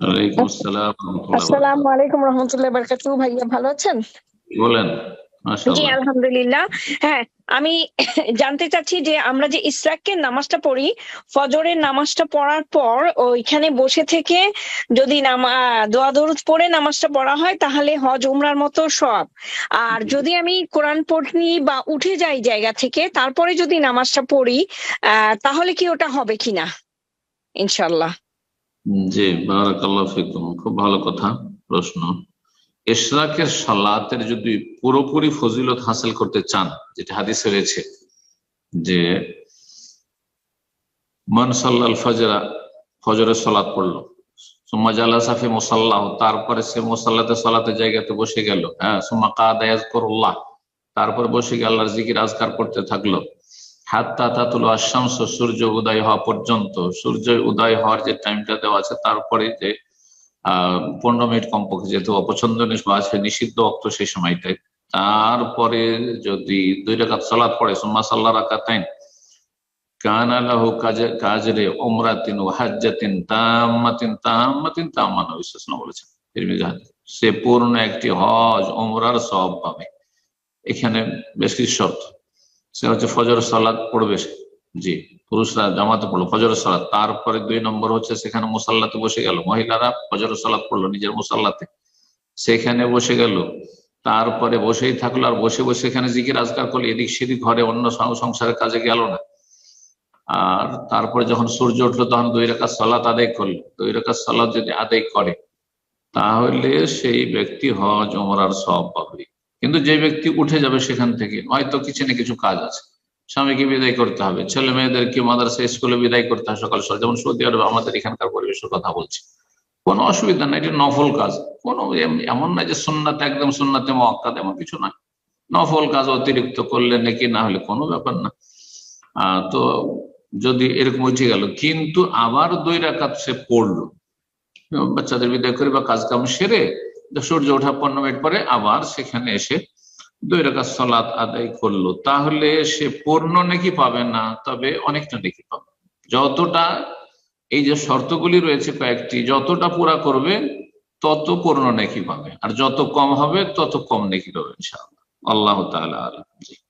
আসসালাম আলাইকুম রহমতুল্লাহ বারকাতু ভাইয়া ভালো আছেন? বলেন? জি আলহামদুলিল্লাহ। হ্যাঁ আমি জানতে চাচ্ছি যে আমরা যে ইসরাকের নামাজটা পড়ি ফজরের নামাজটা পড়ার পর ওইখানে বসে থেকে যদি নামা দোয়া দরুদ পড়ে নামাজটা পড়া হয় তাহলে হজ উমরার মতো সব। আর যদি আমি কোরআন পড়ি বা উঠে যাই জায়গা থেকে তারপরে যদি নামাজটা পড়ি আহ তাহলে কি ওটা হবে কিনা? ইনশাল্লাহ জি খুব ভালো কথা, প্রশ্ন। ইশরাকের সালাতের যদি পুরোপুরি ফজিলত হাসিল করতে চান, যেটা হাদিসে রয়েছে, যে মান সাল্লাল ফজরা, ফজরের সালাত পড়ল। সুম্মা জালা সাফি মুসাল্লাহ, তারপরে সে মোসাল্লাতে সালাতে জায়গাতে বসে গেল হ্যাঁ সুম্মা কাদায়াজ করল্লাহ তারপরে বসে গিয়ে আল্লাহর জিকির আজকার করতে থাকল। হাত্তা তাতুল আশামস সূর্য উদয় হওয়া পর্যন্ত। সূর্য উদয় হওয়ার যে টাইমটা দেওয়া আছে তারপরে যে পনেরো মিনিট কমপক্ষে যেহেতু অপছন্দনীয় বা আছে নিষিদ্ধ অক্ত সেই সময়টায়। তারপরে যদি দুই রাকাত সালাত পড়ে, সুম্মা সাল্লাহ রাকাতাইন, কান আল্লাহ কাজে, কাজরে ওমরাতিন হাজ্জাতিন তাম্মাতিন তাম্মাতিন তাম্মান, বিশ্বাসনা বলেছেন সে পূর্ণ একটি হজ ওমরার সব পাবে। এখানে বেশ কিছু শর্ত। সে হচ্ছে ফজর সালাদ পড়বে জি, পুরুষরা জামাতে পড়ল ফজর সালাদ তারপরে দুই নম্বর হচ্ছে সেখানে মুসাল্লাতে বসে গেল। মহিলারা ফজর সালাদ পড়ল নিজের মুসাল্লাতে। সেখানে বসে গেল। তারপরে বসেই থাকল আর বসে বসে এখানে জিকির আজকার করল। এদিক সেদিক ঘরে অন্য সংসারের কাজে গেল না। আর তারপরে যখন সূর্য উঠল তখন দুই রেখা সালাত আদায় করল। দুই রেখা সালাত যদি আদায় করে, তাহলে সেই ব্যক্তি হজ ওমরার সব পাবে। কিন্তু যে ব্যক্তি উঠে যাবে সেখান থেকে, হয়তো কিছু না কিছু কাজ আছে। স্বামীকে বিদায় করতে হবে, ছেলে মেয়েদেরকে মাদ্রাসা, স্কুলে বিদায় করতে হবে সকাল সকাল। যেমন সৌদি আরবে আমাদের এখানকার পরিবেশের কথা বলছি। কোনো অসুবিধা নাই, এটা নফল কাজ। কোনো এমন না যে সুন্নাতে, একদম সুন্নাতে মক্কাদ এমন কিছু না। নফল কাজ অতিরিক্ত করলে নাকি, না হলে কোনো ব্যাপার না। তো যদি এরকম উঠে গেল, কিন্তু আবার দুই রাকাত সে পড়ল। বাচ্চাদের বিদায় করে বা কাজ কাম সেরে সূর্য ওঠা পনেরো মিনিট পরে আবার সেখানে এসে দুই রাকাত সলাৎ আদায় করল। তাহলে সে পূর্ণ নাকি পাবে না, তবে অনেকটা নাকি পাবে। যতটা এই যে শর্তগুলি রয়েছে কয়েকটি, যতটা পুরা করবে, তত পূর্ণ নাকি পাবে। আর যত কম হবে, তত কম নাকি পাবে ইনশাআল্লাহ। আল্লাহ তাআলা আলম। জি